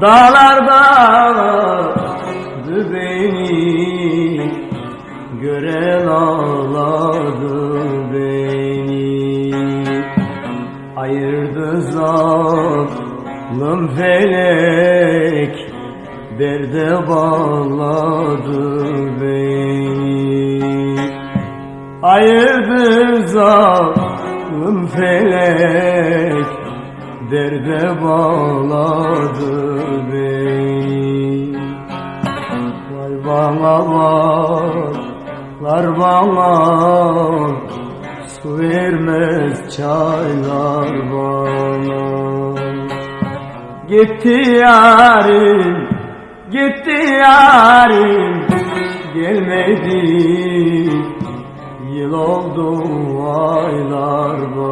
Dağlarda beni Gören ağladı beni. Ayırdı zalim felek Derde bağladı beni. Ayırdı zalim felek Derde bağladı bana var bana. Su vermez çaylar bana. Gitti yarim Gitti yarim Gelmedi. Yıl oldu aylar bana